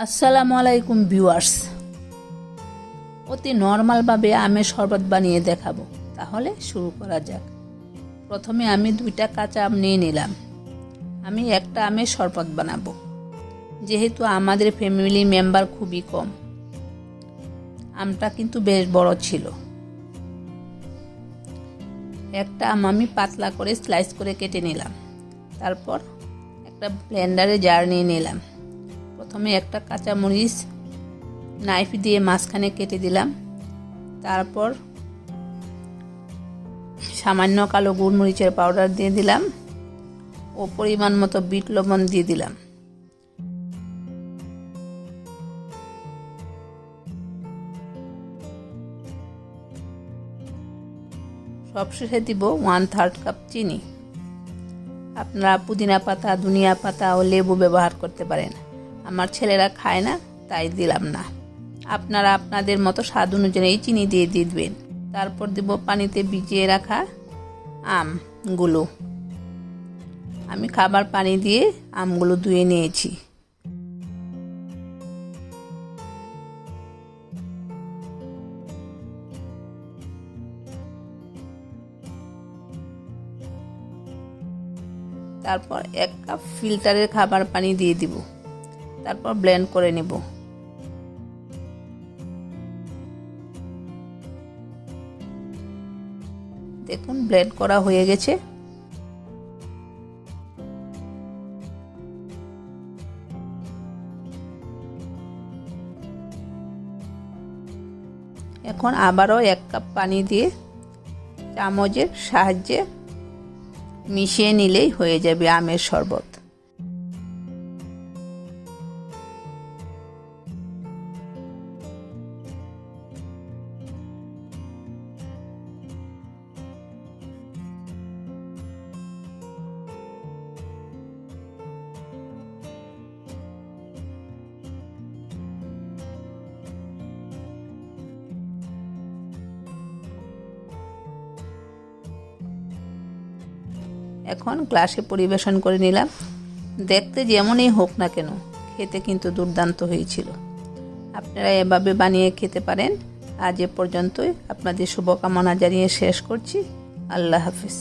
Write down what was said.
আসসালামু আলাইকুম ভিউয়ার্স। অতি নর্মালভাবে আমের শরবত বানিয়ে দেখাবো। তাহলে শুরু করা যাক। প্রথমে আমি দুইটা কাঁচা আম নিয়ে নিলাম। আমি একটা আমের শরবত বানাবো। যেহেতু আমাদের ফ্যামিলি মেম্বার খুবই কম। আমটা কিন্তু বেশ বড় ছিল। একটা আম আমি পাতলা করে স্লাইস করে কেটে নিলাম। তারপর একটা ব্লেন্ডারে জার নিয়ে নিলাম। প্রথমে একটা কাঁচা মরিচ নাইফ দিয়ে মাঝখানে কেটে দিলাম। তারপর সামান্য কালো গোলমরিচের পাউডার দিয়ে দিলাম ও পরিমাণ মতো বিট লবণ দিয়ে দিলাম। সবশেষে দিব ওয়ান থার্ড কাপ চিনি। আপনারা পুদিনা পাতা, ধনিয়া পাতা ও লেবু ব্যবহার করতে পারেন। আমার ছেলেরা খায় না, তাই দিলাম না। আপনারা আপনাদের মতো স্বাদ অনুযায়ী চিনি দিয়ে দেবেন। তারপর দেব পানিতে ভিজিয়ে রাখা আমগুলো। আমি খাবার পানি দিয়ে আমগুলো ধুয়ে নিয়েছি। তারপর এক কাপ ফিল্টারের খাবার পানি দিয়ে দিব। তারপর ব্লেন্ড করে নেব। দেখুন ব্লেন্ড করা হয়ে গেছে। এখন আবারও এক কাপ পানি দিয়ে চামচের সাহায্যে মিশিয়ে নিলেই হয়ে যাবে আমের শরবত। এখন গ্লাসে পরিবেশন করে নিলাম। দেখতে যেমনই হোক না কেন, খেতে কিন্তু দুর্দান্ত হয়েছিল। আপনারা এভাবে বানিয়ে খেতে পারেন। আজ এ পর্যন্তই। আপনাদের শুভকামনা জানিয়ে শেষ করছি। আল্লাহ হাফিজ।